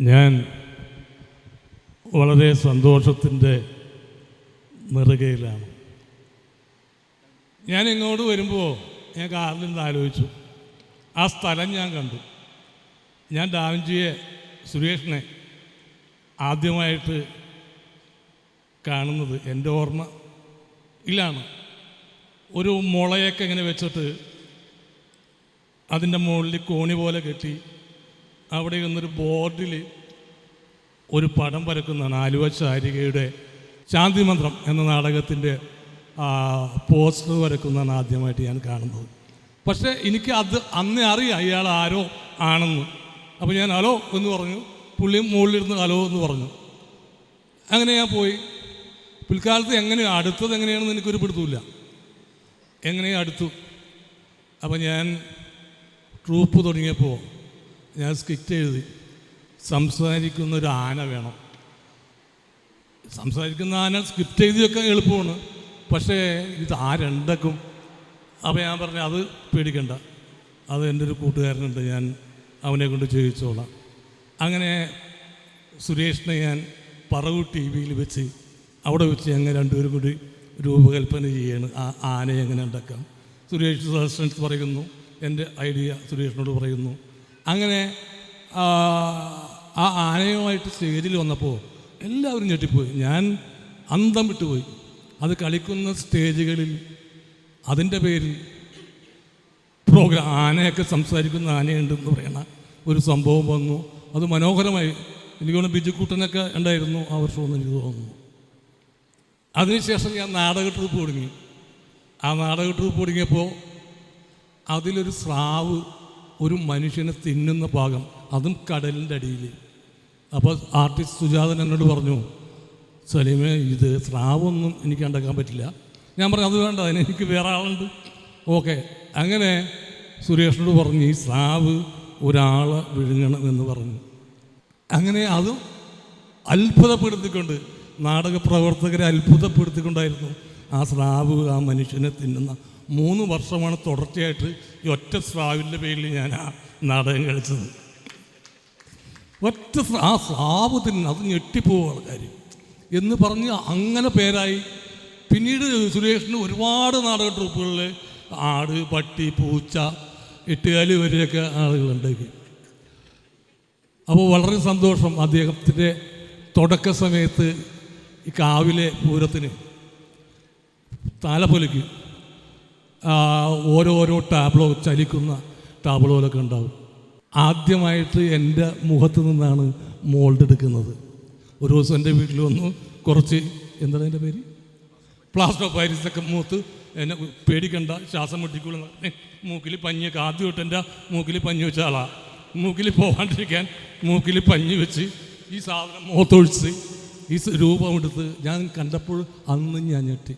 ഞാൻ വളരെ സന്തോഷത്തിന്റെ നെറുകയിലാണ്. ഞാൻ ഇങ്ങോട്ട് വരുമ്പോൾ ഞാൻ കാറിൽ നിന്ന് ആലോചിച്ചു. ആ സ്ഥലം ഞാൻ കണ്ടു. ഞാൻ ഡാവിഞ്ചിയെ സുരേഷിനെ ആദ്യമായിട്ട് കാണുന്നത് എന്റെ ഓർമ്മ ഇല്ലാണ് ഒരു മുളയൊക്കെ ഇങ്ങനെ വെച്ചിട്ട് അതിന്റെ മുകളിൽ കോണി പോലെ കെട്ടി അവിടെ നിന്നൊരു ബോർഡിൽ ഒരു പടം വരക്കുന്നതാണ് ആലുവ ചാരികയുടെ ശാന്തിമന്ത്രം എന്ന നാടകത്തിന്റെ പോസ്റ്റർ വരക്കുന്നതാണ് ആദ്യമായിട്ട് ഞാൻ കാണുന്നത്. പക്ഷേ എനിക്ക് അത് അന്നേ അറിയാം അയാൾ ആരോ ആണെന്ന്. അപ്പോൾ ഞാൻ ഹലോ എന്ന് പറഞ്ഞു പുള്ളി മുകളിലിരുന്ന് ഹലോ എന്ന് പറഞ്ഞു. അങ്ങനെ ഞാൻ പോയി. പിൽക്കാലത്ത് എങ്ങനെയാണ് അടുത്തത് എങ്ങനെയാണെന്ന് എനിക്കൊരു പിടുത്തമില്ല എങ്ങനെയാണ് അടുത്തു? അപ്പം ഞാൻ ട്രൂപ്പ് തുടങ്ങിയപ്പോൾ ഞാൻ സ്കിറ്റ് എഴുതി. സംസാരിക്കുന്ന ഒരു ആന വേണം. സംസാരിക്കുന്ന ആന സ്ക്രിപ്റ്റ് എഴുതിയൊക്കെ എളുപ്പമാണ്. പക്ഷേ ഇത് ആരുണ്ടക്കും അപ്പോൾ ഞാൻ പറഞ്ഞു അത് പേടിക്കണ്ട. അത് എന്റെ ഒരു കൂട്ടുകാരനുണ്ട്. ഞാൻ അവനെ കൊണ്ട് ചോദിച്ചോളാം. അങ്ങനെ സുരേഷിനെ ഞാൻ പറവൂർ ടി വിയിൽ വെച്ച് അവിടെ വെച്ച് ഞങ്ങൾ രണ്ടുപേരും കൂടി രൂപകൽപ്പന ചെയ്യാണ്. ആ ആനയെ എങ്ങനെ ഉണ്ടാക്കാം. സുരേഷ് സജഷൻസ് പറയുന്നു. എന്റെ ഐഡിയ സുരേഷിനോട് പറയുന്നു. അങ്ങനെ ആ, ആനയുമായിട്ട് സ്റ്റേജിൽ വന്നപ്പോൾ എല്ലാവരും ഞെട്ടിപ്പോയി. ഞാൻ അന്തം വിട്ടുപോയി. അത് കളിക്കുന്ന സ്റ്റേജുകളിൽ അതിന്റെ പേരിൽ പ്രോഗ്രാം ആനയൊക്കെ സംസാരിക്കുന്ന ആനയുണ്ടെന്ന് പറയണ ഒരു സംഭവം വന്നു. അത് മനോഹരമായി എനിക്ക് തോന്നുന്നു ബിജുക്കൂട്ടനൊക്കെ ഉണ്ടായിരുന്നു ആ വർഷമെന്ന് എനിക്ക് തോന്നുന്നു. അതിനുശേഷം ഞാൻ നാടക ട്രൂപ്പ് തുടങ്ങി. ആ നാടക ട്രൂപ്പ് തുടങ്ങിയപ്പോൾ അതിലൊരു സ്രാവ് ഒരു മനുഷ്യനെ തിന്നുന്ന ഭാഗം അതും കടലിന്റെ അടിയിൽ. അപ്പോൾ ആർട്ടിസ്റ്റ് സുജാതൻ എന്നോട് പറഞ്ഞു സലീമേ ഇത് സ്രാവൊന്നും എനിക്ക് ഉണ്ടാക്കാൻ പറ്റില്ല. ഞാൻ പറഞ്ഞു അത് വേണ്ട അതിന് എനിക്ക് വേറെ ആളുണ്ട്. ഓക്കെ അങ്ങനെ സുരേഷിനോട് പറഞ്ഞു ഈ സ്രാവ് ഒരാളെ വിഴുങ്ങണം എന്ന് പറഞ്ഞു. അങ്ങനെ അതും അത്ഭുതപ്പെടുത്തിക്കൊണ്ട് നാടക പ്രവർത്തകരെ അത്ഭുതപ്പെടുത്തിക്കൊണ്ടായിരുന്നു ആ സ്രാവ് ആ മനുഷ്യനെ തിന്നുന്ന. മൂന്ന് വർഷമാണ് തുടർച്ചയായിട്ട് ഈ ഒറ്റ സ്രാവിന്റെ പേരിൽ ഞാൻ ആ നാടകം കളിച്ചത്. ഒറ്റ ആ സ്രാവ് തന്നെ അത് ഞെട്ടിപ്പോവും ആൾക്കാർ എന്ന് പറഞ്ഞ് അങ്ങനെ പേരായി. പിന്നീട് സുരേഷിന് ഒരുപാട് നാടക ട്രൂപ്പുകളിൽ ആട് പട്ടി പൂച്ച എട്ടുകാലി വരെയൊക്കെ ആളുകളുണ്ടാക്കി. അപ്പോൾ വളരെ സന്തോഷം അദ്ദേഹത്തിന്റെ തുടക്ക സമയത്ത് ഈ കാവിലെ പൂരത്തിന്. താലപ്പൊലിക്ക്. ഓരോരോ ടാബ്ലോ ചലിക്കുന്ന ടാബ്ലോലൊക്കെ ഉണ്ടാവും. ആദ്യമായിട്ട് എന്റെ മുഖത്ത് നിന്നാണ് മോൾഡ് എടുക്കുന്നത്. ഒരു ദിവസം എന്റെ വീട്ടിൽ വന്നു കുറച്ച് എന്താണ് എന്റെ പേര്? പ്ലാസ്റ്റർ ഓഫ് പാരീസൊക്കെ മൂത്ത് എന്നെ പേടിക്കണ്ട ശ്വാസം മുട്ടിക്കൊള്ളുന്ന മൂക്കിൽ പഞ്ഞൊക്കെ ആദ്യമായിട്ട് എന്റെ മൂക്കിൽ പഞ്ഞി വെച്ച ആളാണ് മൂക്കിൽ പോകാണ്ടിരിക്കാൻ മൂക്കിൽ പഞ്ഞി വെച്ച് ഈ സാധനം മുഖത്തൊഴിച്ച് ഈ രൂപം എടുത്ത് ഞാൻ കണ്ടപ്പോൾ അന്ന് ഞാൻ ഞെട്ടി.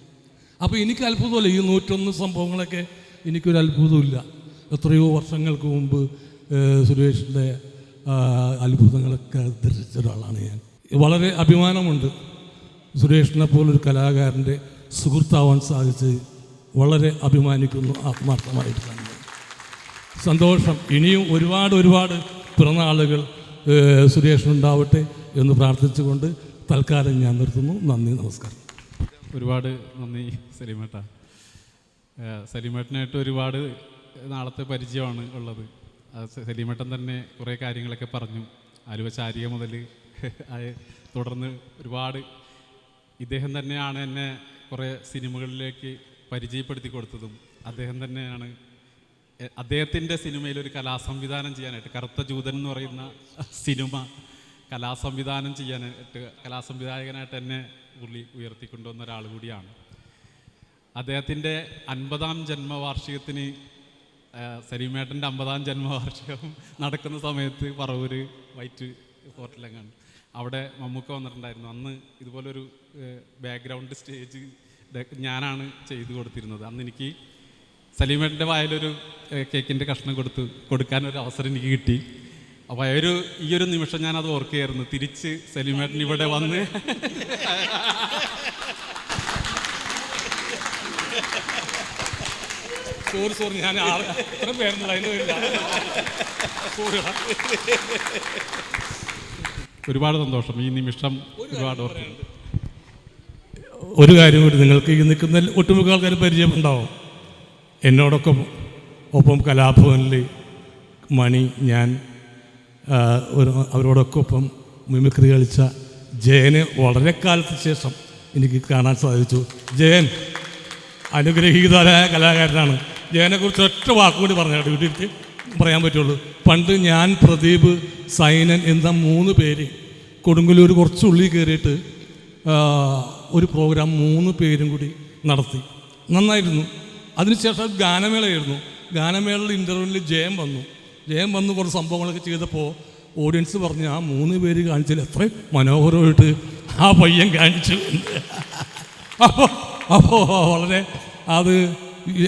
അപ്പോൾ എനിക്ക് അത്ഭുതമല്ല ഈ നൂറ്റൊന്ന് സംഭവങ്ങളൊക്കെ? എനിക്കൊരു അത്ഭുതമില്ല. എത്രയോ വർഷങ്ങൾക്ക് മുമ്പ് സുരേഷിന്റെ അത്ഭുതങ്ങളൊക്കെ ദർശിച്ച ഒരാളാണ് ഞാൻ. വളരെ അഭിമാനമുണ്ട്. സുരേഷിനെ പോലൊരു കലാകാരന്റെ സുഹൃത്താവാൻ സാധിച്ച് വളരെ അഭിമാനിക്കുന്നു ആത്മാർത്ഥമായിട്ടാണ് സന്തോഷം. ഇനിയും ഒരുപാട് ഒരുപാട് പിറന്നാളുകൾ സുരേഷിനുണ്ടാവട്ടെ എന്ന് പ്രാർത്ഥിച്ചുകൊണ്ട് തൽക്കാലം ഞാൻ നിർത്തുന്നു. നന്ദി നമസ്കാരം. ഒരുപാട് നന്ദി സലീമേട്ട. സലീമേട്ടനായിട്ട് ഒരുപാട് നാളത്തെ പരിചയമാണ് ഉള്ളത്. സലീമേട്ടൻ തന്നെ കുറേ കാര്യങ്ങളൊക്കെ പറഞ്ഞു. ആലുവ ചാരിക മുതൽ തുടർന്ന് ഒരുപാട് ഇദ്ദേഹം തന്നെയാണ് എന്നെ കുറേ സിനിമകളിലേക്ക് പരിചയപ്പെടുത്തി കൊടുത്തതും. അദ്ദേഹം തന്നെയാണ് അദ്ദേഹത്തിന്റെ സിനിമയിൽ ഒരു കലാസംവിധാനം ചെയ്യാനായിട്ട് കറുത്ത ജൂതൻ എന്ന് പറയുന്ന സിനിമ കലാസംവിധാനം ചെയ്യാനായിട്ട് കലാസംവിധായകനായിട്ട് എന്നെ പുള്ളി ഉയർത്തിക്കൊണ്ടുവന്ന ഒരാൾ കൂടിയാണ്. അദ്ദേഹത്തിന്റെ അൻപതാം ജന്മവാർഷികത്തിന് സരീമേട്ടന്റെ അമ്പതാം ജന്മവാർഷികം നടക്കുന്ന സമയത്ത് പറവൂർ വൈറ്റ് ഹോട്ടലങ്ങാണ്. അവിടെ മമ്മൂക്ക വന്നിട്ടുണ്ടായിരുന്നു. അന്ന് ഇതുപോലൊരു ബാക്ക്ഗ്രൗണ്ട് സ്റ്റേജ് ഞാനാണ് ചെയ്തു കൊടുത്തിരുന്നത്. അന്ന് എനിക്ക് സലീമേട്ടന്റെ വായിലൊരു കേക്കിന്റെ കഷ്ണം കൊടുത്ത് കൊടുക്കാനൊരു അവസരം എനിക്ക് കിട്ടി. അപ്പോൾ ഒരു ഈ ഒരു നിമിഷം ഞാൻ അത് ഓർക്കുകയായിരുന്നു. തിരിച്ച് സെലിമേട്ടൻ ഇവിടെ വന്ന് സോറി സോറി ഞാൻ എത്ര പേരുന്നില്ല ഒരുപാട് സന്തോഷം. ഈ നിമിഷം ഒരുപാട് ഒരു കാര്യം കൂടി നിങ്ങൾക്ക് ഈ നിൽക്കുന്ന ഒട്ടുമിക്ക ആൾക്കാർ പരിചയമുണ്ടാവും. എന്നോടൊക്കെ ഒപ്പം കലാഭവനിൽ മണി ഞാൻ ഒരു അവരോടൊക്കെ ഒപ്പം മിമിക്രി കളിച്ച ജയനെ വളരെ കാലത്തിന് ശേഷം എനിക്ക് കാണാൻ സാധിച്ചു. ജയൻ അനുഗ്രഹീതരായ കലാകാരനാണ്. ജയനെ കുറിച്ച് ഒറ്റ വാക്കുകൂടി പറഞ്ഞു വീട്ടിൽ പറയാൻ പറ്റുള്ളൂ. പണ്ട് ഞാൻ പ്രദീപ് സൈനൻ എന്ന മൂന്ന് പേര് കൊടുങ്ങല്ലൂർ കുറച്ച് ഉള്ളിൽ കയറിയിട്ട് ഒരു പ്രോഗ്രാം മൂന്ന് പേരും കൂടി നടത്തി. നന്നായിരുന്നു. അതിനുശേഷം ഗാനമേളയായിരുന്നു. ഗാനമേളയുടെ ഇന്റർവ്യൂവിൽ ജയം വന്നു. ജയം വന്ന് കുറച്ച് സംഭവങ്ങളൊക്കെ ചെയ്തപ്പോൾ ഓഡിയൻസ് പറഞ്ഞ് ആ മൂന്ന് പേര് കാണിച്ചാൽ എത്ര മനോഹരമായിട്ട് ആ പയ്യൻ കാണിച്ചു. അപ്പോൾ അപ്പോൾ വളരെ അത്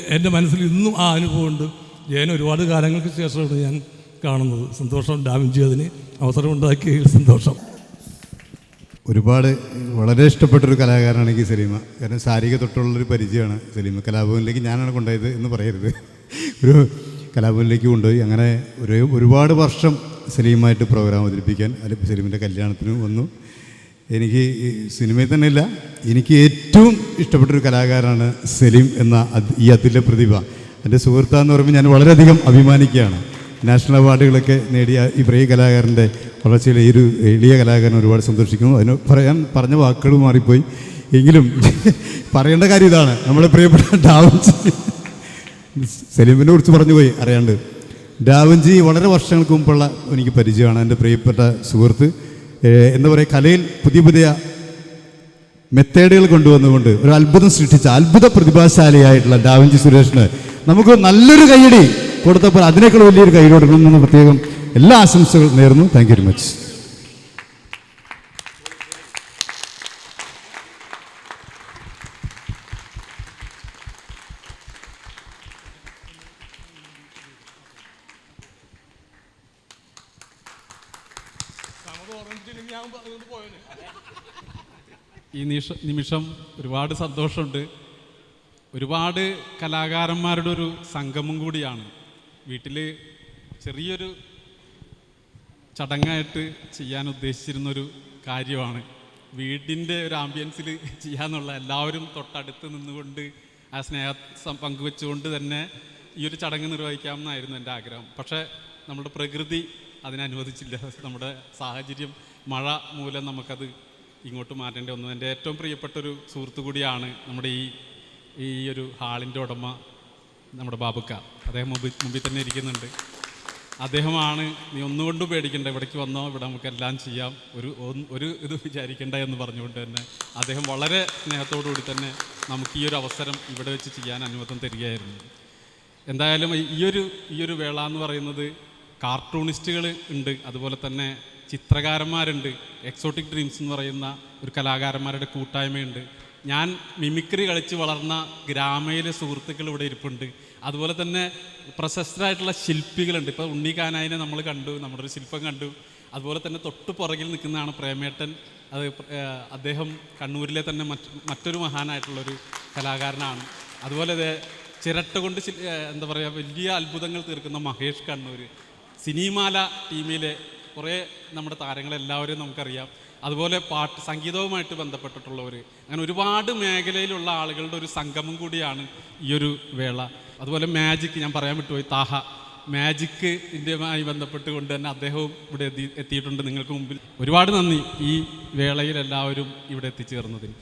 എന്റെ മനസ്സിൽ ഇന്നും ആ അനുഭവമുണ്ട് ജയൻ ഒരുപാട് കാലങ്ങൾക്ക് ശേഷമാണ് ഞാൻ കാണുന്നത്. സന്തോഷം ഡാമിഞ്ചി അതിന് അവസരം ഉണ്ടാക്കിയതിൽ സന്തോഷം. ഒരുപാട് വളരെ ഇഷ്ടപ്പെട്ടൊരു കലാകാരനാണ് എനിക്ക് സലീമ. കാരണം സാരിക തൊട്ടുള്ളൊരു പരിചയമാണ് സലീമ. കലാഭവനിലേക്ക് ഞാനാണ് കൊണ്ടുപോയത് എന്ന് പറയരുത്. ഒരു കലാഭവനിലേക്ക് കൊണ്ടുപോയി. അങ്ങനെ ഒരു ഒരുപാട് വർഷം സലീമായിട്ട് പ്രോഗ്രാം അവതരിപ്പിക്കാൻ അല്ലെങ്കിൽ സലീമിന്റെ കല്യാണത്തിന് വന്നു. എനിക്ക് സിനിമയിൽ തന്നെ ഇല്ല. എനിക്ക് ഏറ്റവും ഇഷ്ടപ്പെട്ടൊരു കലാകാരനാണ് സലീം എന്ന ഈ അതിലെ പ്രതിഭ. എന്റെ സുഹൃത്താന്ന് പറയുമ്പോൾ ഞാൻ വളരെയധികം അഭിമാനിക്കുകയാണ്. നാഷണൽ അവാർഡുകളൊക്കെ നേടിയ ഈ പ്രിയ കലാകാരന്റെ വളർച്ചയിൽ ഈ ഒരു എളിയ കലാകാരൻ ഒരുപാട് സന്തോഷിക്കുന്നു. അതിന് പറയാൻ പറഞ്ഞ വാക്കുകൾ മാറിപ്പോയി. എങ്കിലും പറയേണ്ട കാര്യം ഇതാണ്. നമ്മുടെ പ്രിയപ്പെട്ട ഡാവഞ്ചി സലീമിനെ കുറിച്ച് പറഞ്ഞു പോയി അറിയാണ്ട്. ഡാവിഞ്ചി വളരെ വർഷങ്ങൾക്ക് മുമ്പുള്ള എനിക്ക് പരിചയമാണ് എന്റെ പ്രിയപ്പെട്ട സുഹൃത്ത്. എന്താ പറയുക കലയിൽ പുതിയ പുതിയ മെത്തേഡുകൾ കൊണ്ടുവന്നുകൊണ്ട് ഒരു അത്ഭുതം സൃഷ്ടിച്ച അത്ഭുത പ്രതിഭാശാലിയായിട്ടുള്ള ഡാവിഞ്ചി സുരേഷിന് നമുക്ക് നല്ലൊരു കൈയടി കൊടുത്തപ്പോൾ അതിനേക്കാൾ വലിയൊരു കൈ കൊടുക്കണമെന്ന് പ്രത്യേകം എല്ലാ ആശംസകളും നേർന്നു താങ്ക് യു വെരി മച്ച് ഈ നിമിഷ നിമിഷം ഒരുപാട് സന്തോഷമുണ്ട്. ഒരുപാട് കലാകാരന്മാരുടെ ഒരു സംഗമം കൂടിയാണ്. വീട്ടിൽ ചെറിയൊരു ചടങ്ങായിട്ട് ചെയ്യാൻ ഉദ്ദേശിച്ചിരുന്നൊരു കാര്യമാണ്. വീടിന്റെ ഒരു ആംബിയൻസിൽ ചെയ്യാന്നുള്ള എല്ലാവരും തൊട്ടടുത്ത് നിന്നുകൊണ്ട് ആ സ്നേഹ പങ്കുവെച്ചുകൊണ്ട് തന്നെ ഈ ഒരു ചടങ്ങ് നിർവഹിക്കാമെന്നായിരുന്നു എന്റെ ആഗ്രഹം. പക്ഷേ നമ്മുടെ പ്രകൃതി അതിനനുവദിച്ചില്ല. നമ്മുടെ സാഹചര്യം മഴ മൂലം നമുക്കത് ഇങ്ങോട്ട് മാറ്റേണ്ടി വന്നു. എന്റെ ഏറ്റവും പ്രിയപ്പെട്ടൊരു സുഹൃത്തു കൂടിയാണ് നമ്മുടെ ഈ ഈ ഒരു ഹാളിന്റെ ഉടമ നമ്മുടെ ബാബുക്ക. അദ്ദേഹം മുമ്പിൽ മുമ്പിൽ തന്നെ ഇരിക്കുന്നുണ്ട്. അദ്ദേഹമാണ് നീ ഒന്നുകൊണ്ടും പേടിക്കണ്ട ഇവിടേക്ക് വന്നോ ഇവിടെ നമുക്ക് എല്ലാം ചെയ്യാം. ഒരു ഒരു ഇത് വിചാരിക്കണ്ട എന്ന് പറഞ്ഞുകൊണ്ട് തന്നെ അദ്ദേഹം വളരെ സ്നേഹത്തോടു കൂടി തന്നെ നമുക്ക് ഈ ഒരു അവസരം ഇവിടെ വെച്ച് ചെയ്യാൻ അനുവാദം തരികയായിരുന്നു. എന്തായാലും ഈ ഒരു ഈ ഒരു വേള എന്ന് പറയുന്നത് കാർട്ടൂണിസ്റ്റുകൾ ഉണ്ട്. അതുപോലെ തന്നെ ചിത്രകാരന്മാരുണ്ട്. എക്സോട്ടിക് ഡ്രീംസ് എന്ന് പറയുന്ന ഒരു കലാകാരന്മാരുടെ കൂട്ടായ്മയുണ്ട്. ഞാൻ മിമിക്രി കളിച്ച് വളർന്ന ഗ്രാമയിലെ സുഹൃത്തുക്കൾ ഇവിടെ ഇരിപ്പുണ്ട്. അതുപോലെ തന്നെ പ്രശസ്തരായിട്ടുള്ള ശില്പികളുണ്ട്. ഇപ്പോൾ ഉണ്ണിക്കാനായിനെ നമ്മൾ കണ്ടു നമ്മുടെ ഒരു ശില്പം കണ്ടു. അതുപോലെ തന്നെ തൊട്ടു പുറകിൽ നിൽക്കുന്നതാണ് പ്രേമേട്ടൻ. അത് അദ്ദേഹം കണ്ണൂരിലെ തന്നെ മറ്റ് മറ്റൊരു മഹാനായിട്ടുള്ളൊരു കലാകാരനാണ്. അതുപോലെ ചിരട്ട കൊണ്ട് എന്താ പറയുക വലിയ അത്ഭുതങ്ങൾ തീർക്കുന്ന മഹേഷ് കണ്ണൂർ സിനിമാല ടീമിലെ കുറേ നമ്മുടെ താരങ്ങളെല്ലാവരും നമുക്കറിയാം. അതുപോലെ പാട്ട് സംഗീതവുമായിട്ട് ബന്ധപ്പെട്ടിട്ടുള്ളവർ അങ്ങനെ ഒരുപാട് മേഖലയിലുള്ള ആളുകളുടെ ഒരു സംഗമം കൂടിയാണ് ഈ ഒരു വേള. അതുപോലെ മാജിക് ഞാൻ പറയാൻ വിട്ടുപോയി താഹ. മാജിക് ഇന്ത്യയുമായി ബന്ധപ്പെട്ടുകൊണ്ട് തന്നെ അദ്ദേഹവും ഇവിടെ എത്തി എത്തിയിട്ടുണ്ട്. നിങ്ങൾക്ക് മുമ്പിൽ. ഒരുപാട് നന്ദി ഈ വേളയിൽ എല്ലാവരും ഇവിടെ എത്തിച്ചേർന്നതിന്.